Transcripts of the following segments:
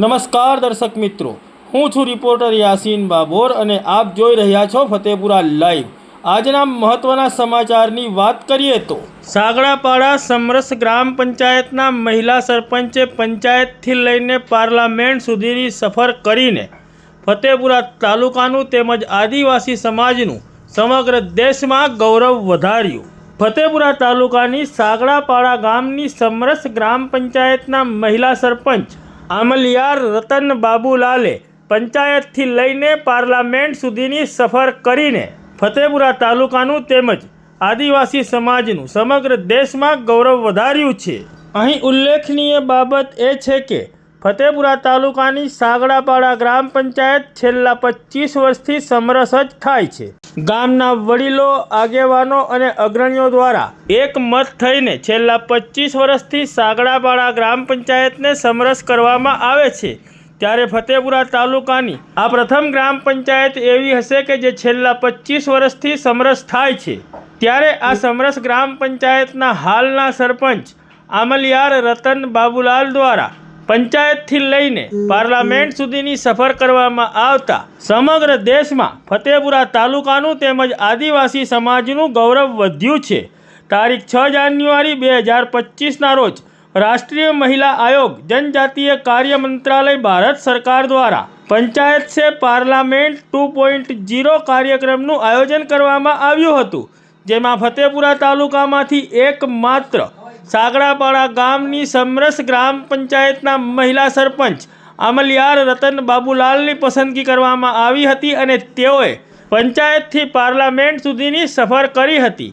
નમસ્કાર દર્શક મિત્રો. હું છું રિપોર્ટર યાસીન બાબોર અને આપ જોઈ રહ્યા છો ફતેપુરા લાઈવ. આજના મહત્વના સમાચારની વાત કરીએ તો સાગડાપાડા સમરસ ગ્રામ પંચાયતના મહિલા સરપંચે પંચાયતથી લઈને પાર્લામેન્ટ સુધીની સફર કરીને ફતેપુરા તાલુકાનું તેમજ આદિવાસી સમાજનું સમગ્ર દેશમાં ગૌરવ વધાર્યું. ફતેપુરા તાલુકાની સાગડાપાડા ગામની સમરસ ગ્રામ પંચાયતના મહિલા સરપંચ આમલિયાર રતન બાબુલાલે પંચાયતથી લઈને પાર્લામેન્ટ સુધીની સફર કરીને ફતેપુરા તાલુકાનું તેમજ આદિવાસી સમાજનું સમગ્ર દેશમાં ગૌરવ વધાર્યું છે. અહીં ઉલ્લેખનીય બાબત એ છે કે ફતેપુરા તાલુકાની સાગડાપાડા ગ્રામ પંચાયત છેલ્લા પચીસ વર્ષથી સમરસ જ થાય છે. ગામના વડીલો, આગેવાનો અને અગ્રણીઓ દ્વારા એક મત થઈને છેલ્લા પચીસ વર્ષથી સાગડાપાડા ગ્રામ પંચાયતને સમરસ કરવામાં આવે છે. ત્યારે ફતેપુરા તાલુકાની આ પ્રથમ ગ્રામ પંચાયત એવી હશે કે જે છેલ્લા પચીસ વર્ષથી સમરસ થાય છે. ત્યારે આ સમરસ ગ્રામ પંચાયતના હાલના સરપંચ આમલિયાર રતન બાબુલાલ દ્વારા પંચાયતથી લઈને પાર્લામેન્ટ સુધીની સફર કરવામાં આવતા સમગ્ર દેશમાં ફતેપુરા તાલુકાનું તેમજ આદિવાસી સમાજનું ગૌરવ વધ્યું છે. તારીખ છ જાન્યુઆરી બે હજાર પચીસના રોજ રાષ્ટ્રીય મહિલા આયોગ જનજાતીય કાર્ય મંત્રાલય ભારત સરકાર દ્વારા પંચાયત સે પાર્લામેન્ટ ટુ પોઈન્ટ જીરો કાર્યક્રમનું આયોજન કરવામાં આવ્યું હતું. જેમાં ફતેપુરા તાલુકામાંથી એકમાત્ર સાગડાપાડા ગામની સમરસ ગ્રામ પંચાયતના મહિલા સરપંચ અમલિયાર રતન બાબુલાલની પસંદગી કરવામાં આવી હતી અને તેઓએ પંચાયતથી પાર્લામેન્ટ સુધીની સફર કરી હતી.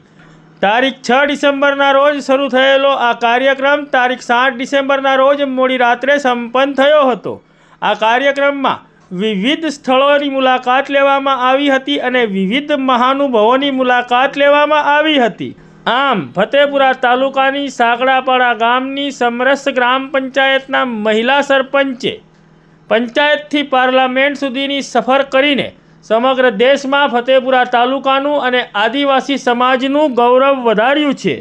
તારીખ છ ડિસેમ્બરના રોજ શરૂ થયેલો આ કાર્યક્રમ તારીખ સાત ડિસેમ્બરના રોજ મોડી રાત્રે સંપન્ન થયો હતો. આ કાર્યક્રમમાં વિવિધ સ્થળોની મુલાકાત લેવામાં આવી હતી અને વિવિધ મહાનુભાવોની મુલાકાત લેવામાં આવી હતી. આમ ફતેપુરા તાલુકાની સાગડાપાડા ગામની સમરસ ગ્રામ પંચાયતના મહિલા સરપંચે પંચાયતથી પાર્લામેન્ટ સુધીની સફર કરીને સમગ્ર દેશમાં ફતેપુરા તાલુકાનું અને આદિવાસી સમાજનું ગૌરવ વધાર્યું છે.